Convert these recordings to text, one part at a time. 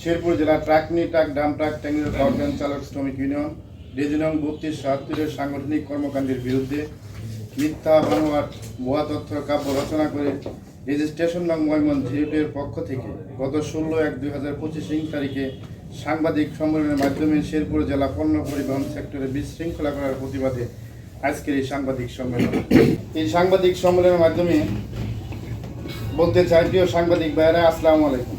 শেরপুর জেলা truck mini truck, dump truck ট্যাঙ্গের পাওয়ার চালক, শ্রমিক ইউনিয়ন, রেজিনং বত্রিশ সাহাত্তরের সাংগঠনিক কর্মকাণ্ডের বিরুদ্ধে মিথ্যা, বানোয়াট, ভুয়া তথ্য, কাব্য রচনা করে রেজিস্ট্রেশন নং ময়মন জিরোটের পক্ষ থেকে গত ষোলো এক দুই হাজার পঁচিশ তারিখে সাংবাদিক সম্মেলনের মাধ্যমে শেরপুর জেলা পণ্য পরিবহন সেক্টরে বিশৃঙ্খলা করার প্রতিবাদে আজকের এই সাংবাদিক সম্মেলন। এই সাংবাদিক সম্মেলনের মাধ্যমে বলতে চাই, প্রিয় সাংবাদিক ভাইয়েরা, আসসালামু আলাইকুম।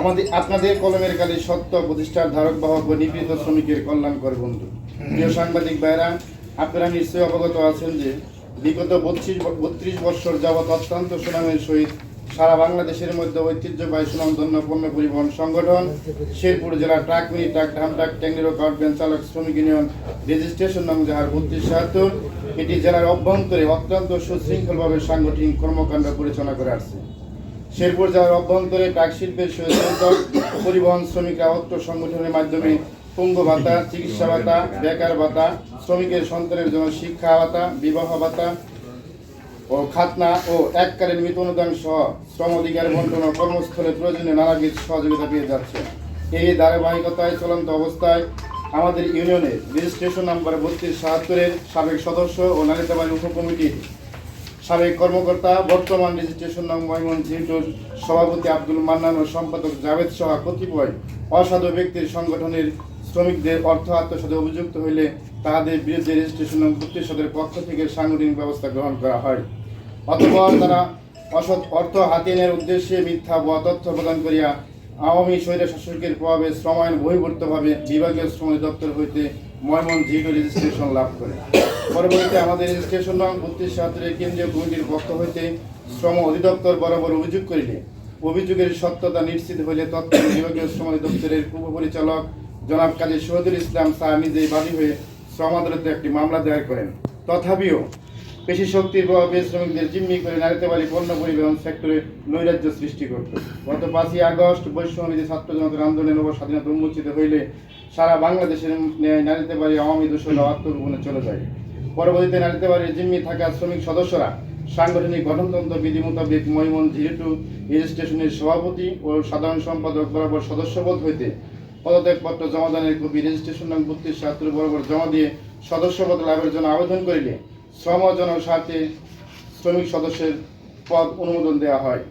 আমাদের আপনাদের কলমের কালে সত্য, প্রতিষ্ঠার ধারক বাহক ও নিপীড়িত শ্রমিকের কল্যাণকর বন্ধু। প্রিয় সাংবাদিক ভাইয়েরা, আপনারা নিশ্চয়ই অবগত আছেন যে বিগত বত্রিশ বত্রিশ বৎসর যাবৎ অত্যন্ত সুনামের সহিত সারা বাংলাদেশের মধ্যে ঐতিহ্যবাহী সুনামধন্য পণ্য পরিবহন সংগঠন, শেরপুর জেলা truck mini truck dump, truck ট্যাঙ্গেরো covered van চালক শ্রমিক ইউনিয়ন রেজিস্ট্রেশন নং যাহার বত্রিশ সাহাত্তর এটি জেলার অভ্যন্তরে অত্যন্ত সুশৃঙ্খলভাবে সাংগঠনিক কর্মকাণ্ড পরিচালনা করে আসছে। শেরপুর জেলার অভ্যন্তরে ট্রাক শিল্পের সহিত পরিবহন শ্রমিকরা অত্র সংগঠনের মাধ্যমে পঙ্গু ভাতা, চিকিৎসা ভাতা, বেকার ভাতা, শ্রমিকের সন্তানের জন্য শিক্ষা ভাতা, বিবাহ ভাতা ও খাতনা ও এককালীন মৃত অনুদান সহ শ্রম অধিকার বন্টন ও কর্মস্থলে প্রয়োজনীয় নানাবিধ সহযোগিতা পেয়ে যাচ্ছে। এই ধারাবাহিকতায় চলন্ত অবস্থায় আমাদের ইউনিয়নের রেজিস্ট্রেশন নাম্বার বত্রিশ সাহাত্তরের সাবেক সদস্য ও নালিতাবাড়ি উপকমিটির সাবেক কর্মকর্তা, বর্তমান রেজিস্ট্রেশন নং ময়মন জিন্টুর সভাপতি আব্দুল মান্নান ও সম্পাদক জাভেদ সহ কতিপয় অসাধু ব্যক্তির সংগঠনের শ্রমিকদের অর্থ আত্মসাতে অভিযুক্ত হইলে তাহাদের বিরুদ্ধে রেজিস্ট্রেশন প্রতিশোধের পক্ষ থেকে সাংগঠনিক ব্যবস্থা গ্রহণ করা হয়। অতঃপর তারা অসৎ অর্থ হাতিয়ে উদ্দেশ্যে মিথ্যা বা তথ্য প্রদান করিয়া আওয়ামী স্বৈর শাসকের প্রভাবে শ্রমায়ন বহির্ভূতভাবে বিভাগীয় শ্রম দপ্তর হইতে ময়মন জিরো রেজিস্ট্রেশন লাভ করে। পরবর্তীতে আমাদের রেজিস্ট্রেশন নং বত্রিশ সাহাত্তরের কেন্দ্রীয় কমিটির পক্ষ হইতে শ্রম অধিদপ্তর বরাবর অভিযোগ করিলে অভিযোগের সত্যতা নিশ্চিত হইলে তৎকালীন বিভাগীয় শ্রম অধিদপ্তরের উপপরিচালক জনাব কাজী শহীদুল ইসলাম সাহা নিজেই বাদী হয়ে শ্রম আদালতে একটি মামলা দায়ের করেন। তথাপিও পেশি শক্তির প্রভাবে শ্রমিকদের জিম্মি করে নারীতেবাড়ি পণ্য পরিবহন সেক্টরে নৈরাজ্য সৃষ্টি করত। গত পাঁচই আগস্ট বৈষম্যবিধি ছাত্র জনতার আন্দোলনের নব স্বাধীনতা উন্মোচিত হইলে সারা বাংলাদেশের ন্যায় নারীতেবাড়ি আওয়ামী দোষরা আত্মগোপনে চলে যায়। পরবর্তীতে নারীতেবাড়ির জিম্মি থাকা শ্রমিক সদস্যরা সাংগঠনিক গঠনতন্ত্র বিধি মোতাবেক ময়মন জিরো রেজিস্ট্রেশনের সভাপতি ও সাধারণ সম্পাদক বরাবর সদস্যপদ হইতে পদত্যাগপত্র জমাদানের কপি রেজিস্ট্রেশন নং বত্রিশ সাত্তর বরাবর জমা দিয়ে সদস্যপদ লাভের জন্য আবেদন করিলে শ্রম জনস্বার্থে শ্রমিক সদস্যের পদ অনুমোদন দেওয়া হয়।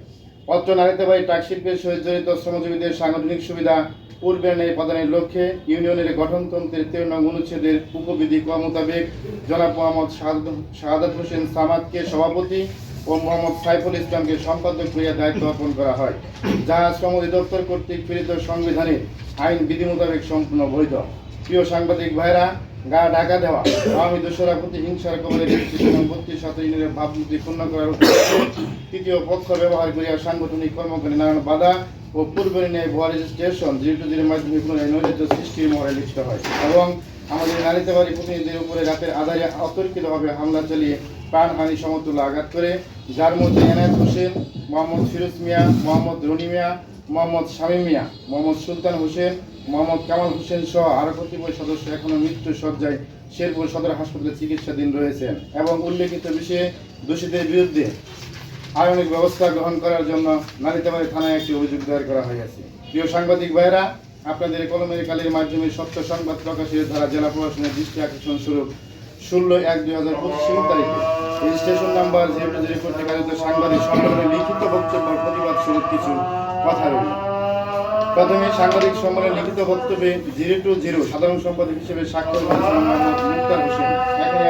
অত্র নারীতে বাড়ি ট্রাক শিল্পের জড়িত শ্রমজীবীদের সাংগঠনিক সুবিধা পূর্বের ন্যায় প্রদানের লক্ষ্যে ইউনিয়নের গঠনতন্ত্রের তেরো নং অনুচ্ছেদের উপবিধি মোতাবেক জনাব মোহাম্মদ শাহাদ- শাহাদাত হোসেন সামাদকে সভাপতি ও মোহাম্মদ সাইফুল ইসলামকে সম্পাদক করিয়া দায়িত্ব অর্পণ করা হয় যাহা শ্রম অধিদপ্তর কর্তৃক প্রেরিত সংবিধানে আইন বিধি মোতাবেক সম্পূর্ণ বৈধ। প্রিয় সাংবাদিক ভাইরা গা ঢাকা দেওয়া। আওয়ামী দোসরা প্রতি হিংসার কবলে শত ইউনিয়নের ভাবমূর্তি পূর্ণ করার তৃতীয় পক্ষ ব্যবহার করিয়া সাংগঠনিক কর্মকাণ্ডে নানান বাধা ও পূর্বের ন্যায় ভুয়া রেজিস্ট্রেশন জিরো টু জিরোর মাধ্যমে পুনরায় নৈরাজ্য সৃষ্টির মহড়ায় লিপ্ত হয়। এবং আমাদের নারীতেবাড়ি প্রতিনিধিদের উপরে রাতের আধারে অতর্কিতভাবে হামলা চালিয়ে প্রাণহানি সমতুল্য আঘাত করে। যার মধ্যে এনায়েত হোসেন, মোহাম্মদ ফিরোজ মিয়া, মোহাম্মদ রনি মিয়া মোহাম্মদ শামীম মিয়া, মোহাম্মদ সুলতান হোসেন, মোহাম্মদ কামাল হোসেন সহ আরও কতিপয় সদস্য এখনও মৃত্যু সজ্জায় শেরপুর সদর হাসপাতালে চিকিৎসাধীন রয়েছেন এবং উল্লেখিত বিষয়ে দোষীদের বিরুদ্ধে আইনিক ব্যবস্থা গ্রহণ করার জন্য নারীতাবাড়ি থানায় একটি অভিযোগ দায়ের করা হয়েছে। প্রিয় সাংবাদিক ভাইরা আপনাদের কলমের কালের মাধ্যমে সত্য সংবাদ প্রকাশের ধারা জেলা প্রশাসনের দৃষ্টি আকর্ষণ স্বরূপ ষোলো এক দুই হাজার পঁচিশ তারিখে রেজিস্ট্রেশন নাম্বার জিরো জিরো সাংবাদিক সম্মেলনে লিখিত বক্তব্য প্রতিবাদ স্বরূপ কিছু কথা সাংবাদিক সম্মেলনে লিখিত বক্তব্যে জিরো টু জিরো সাধারণ সম্পাদক হিসেবে স্বাক্ষর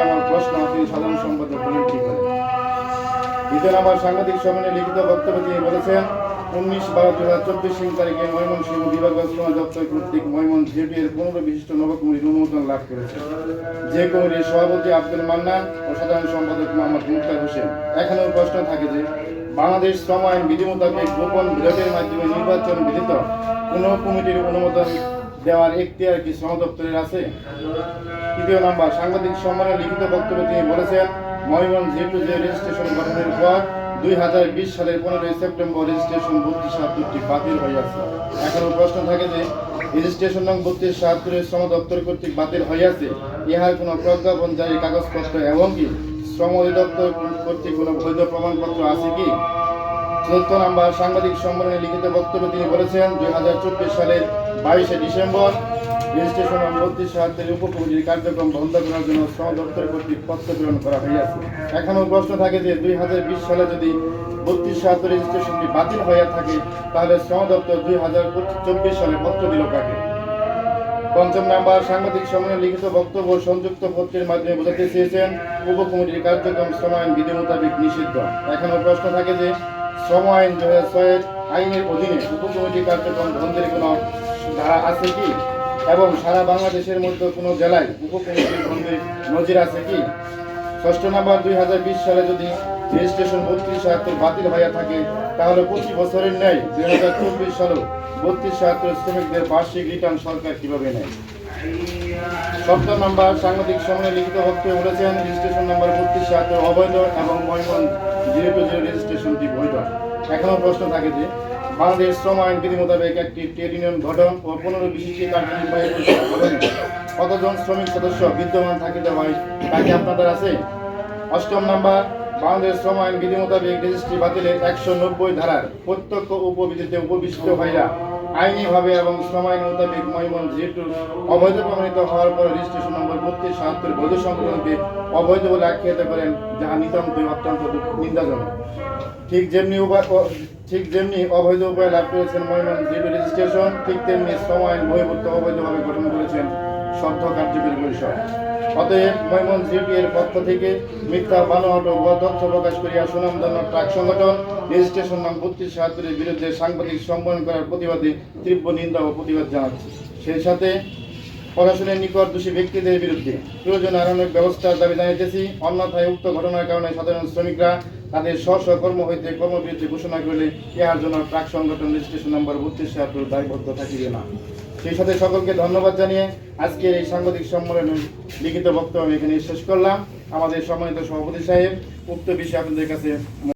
আমার প্রশ্ন আপনি সাধারণ সম্পাদক বলেন কি করে? দ্বিতীয় নম্বর, সাংবাদিক সম্মেলনে লিখিত বক্তব্য তিনি বলেছেন, উনিশ বারো দু হাজার চব্বিশ তারিখে ময়মনসিংহ বিভাগ শ্রম দপ্তর কর্তৃক ময়মন জেপি এর পনেরো বিশিষ্ট নবকমিটির অনুমোদন লাভ করেছে। যে কমিটির সভাপতি আব্দুল মান্নান ও সাধারণ সম্পাদক মোহাম্মদ মুক্তার হোসেন। এখানেও প্রশ্ন থাকে যে বাংলাদেশ শ্রম আইন বিধি মোতাবেক গোপন বিরোধের মাধ্যমে নির্বাচন বিধিত। কোন কমিটির অনুমোদন দেওয়ার এখতিয়ার কি শ্রম দপ্তরের আছে? তৃতীয় নাম্বার, সাংবাদিক সম্মেলনে লিখিত বক্তব্যে তিনি বলেছেন ময়মন জে টু জে রেজিস্ট্রেশন গঠনের পর দুই হাজার বিশ সালের পনেরোই সেপ্টেম্বর রেজিস্ট্রেশন বত্রিশ সাহাত্তরটি বাতিল হইয়াছে। এখনও প্রশ্ন থাকে যে, রেজিস্ট্রেশন নং বত্রিশ সাহাত্তরের শ্রম দপ্তর কর্তৃক বাতিল হইয়াছে। ইহার কোনো প্রজ্ঞাপন জারি কাগজপত্র এবং কি শ্রম অধিদপ্তর কর্তৃক কোনো বৈধ প্রমাণপত্র আছে কি? চতুর্থ নাম্বার সাংবাদিক সম্মেলনে লিখিত বক্তব্যে তিনি বলেছেন, দুই হাজার চব্বিশ সালের বাইশে ডিসেম্বর রেজিস্ট্রেশন এবং ভর্তি সাহায্যের উপকমিটির কার্যক্রম বন্ধ করার জন্য শ্রম দপ্তর কর্তৃক পত্র প্রেরণ করা হইয়াছে। এখনও প্রশ্ন থাকে যে, দুই হাজার বিশ সালে যদি বত্রিশ সাহায্য রেজিস্ট্রেশনটি বাতিল হইয়া থাকে, তাহলে শ্রম দপ্তর দুই হাজার চব্বিশ সালে পত্র দিল কাকে? পঞ্চম নাম্বার সাংবাদিক সম্মেলনে লিখিত বক্তব্য সংযুক্ত পত্রের মাধ্যমে বোঝাতে চেয়েছেন উপকমিটির কার্যক্রম শ্রম আইন বিধি মোতাবেক নিষিদ্ধ। এখনও প্রশ্ন থাকে যে শ্রম আইন দু হাজার আইনের অধীনে উপকমিটির কার্যক্রম বন্ধের কোনো ধারা আছে কি? এবং সারা বাংলাদেশের মধ্যে কোনো জেলায় উপকমিটির বন্ধের নজির আছে কি? ষষ্ঠ নাম্বার দুই হাজার বিশ সালে যদি রেজিস্ট্রেশন বত্রিশ সাহাত্তর বাতিল হইয়া থাকে, তাহলে পঁচিশ বছরের ন্যায় দুই হাজার চব্বিশ সালেও বত্রিশ সাহাত্তর শ্রমিকদের বার্ষিক রিটার্ন সরকার কীভাবে নেয়? সপ্তম নাম্বার সাংবাদিক সম্মেলনে লিখিত বক্তব্যে বলেছেন, রেজিস্ট্রেশন নাম্বার বত্রিশ সাহাত্তর অবৈধ এবং ময়মন জিরো টু জিরো রেজিস্ট্রেশনটি বৈধ। এখনও প্রশ্ন থাকে যে, বাংলাদেশ শ্রম আইন বিধি মোতাবেক একটি ট্রেড ইউনিয়ন গঠন ও পনেরো বিশিষ্ট কার্যনির্বাহী কতজন শ্রমিক সদস্য বিদ্যমান থাকিতে হয়, তা কি আপনাদের আছে? অষ্টম নাম্বার বাংলাদেশ শ্রম আইন বিধি মোতাবেক রেজিস্ট্রি বাতিলের একশো নব্বই ধারার প্রত্যক্ষ উপবিধিতে উপবিষ্ট হইয়া আইনিভাবে এবং শ্রম আইন মোতাবেক মহিমন যেহেতু অবৈধ প্রমাণিত হওয়ার পর রেজিস্ট্রেশন নম্বর বত্রিশ সাহাত্তর বৈধ সংগঠনকে অবৈধ বলে আখ্যায়িত করেন, যাহা নিতান্তই অত্যন্ত নিন্দাজনক ঠিক যেমনি উপায় ঠিক যেমনি অবৈধ উপায় লাভ করেছেন মহিমন যেহেতু রেজিস্ট্রেশন, ঠিক তেমনি শ্রম আইন বহির্ভূত অবৈধভাবে গঠন করেছেন শব্দ কার্যকরী পরিষদ। অতএব মৈমন জিপি এর পক্ষ থেকে মিথ্যা, বানোয়াট ও তথ্য প্রকাশ করিয়া সুনামধন্য ট্রাক সংগঠন, রেজিস্ট্রেশন নাম বত্রিশ সাহাত্তরের বিরুদ্ধে সাংবাদিক সম্মেলন করার প্রতিবাদে তীব্র নিন্দা ও প্রতিবাদ জানাচ্ছে। সেই সাথে প্রশাসনের নিকট দোষী ব্যক্তিদের বিরুদ্ধে প্রয়োজন আরণের ব্যবস্থার দাবি জানাইতেছি অন্যথায় উক্ত ঘটনার কারণে সাধারণ শ্রমিকরা তাদের স্ব স্ব কর্ম হইতে কর্মবিরতি ঘোষণা করলে ইহার জন্য ট্রাক সংগঠন রেজিস্ট্রেশন নম্বর বত্রিশ সাহাত্তর দায়বদ্ধ থাকিবে না। সেই সাথে সকলকে ধন্যবাদ জানিয়ে আজকের এই সাংবাদিক সম্মেলনে লিখিত বক্তব্য আমি এখানে শেষ করলাম। আমাদের সম্মানিত সভাপতি সাহেব, উক্ত বিষয়ে আপনাদের কাছে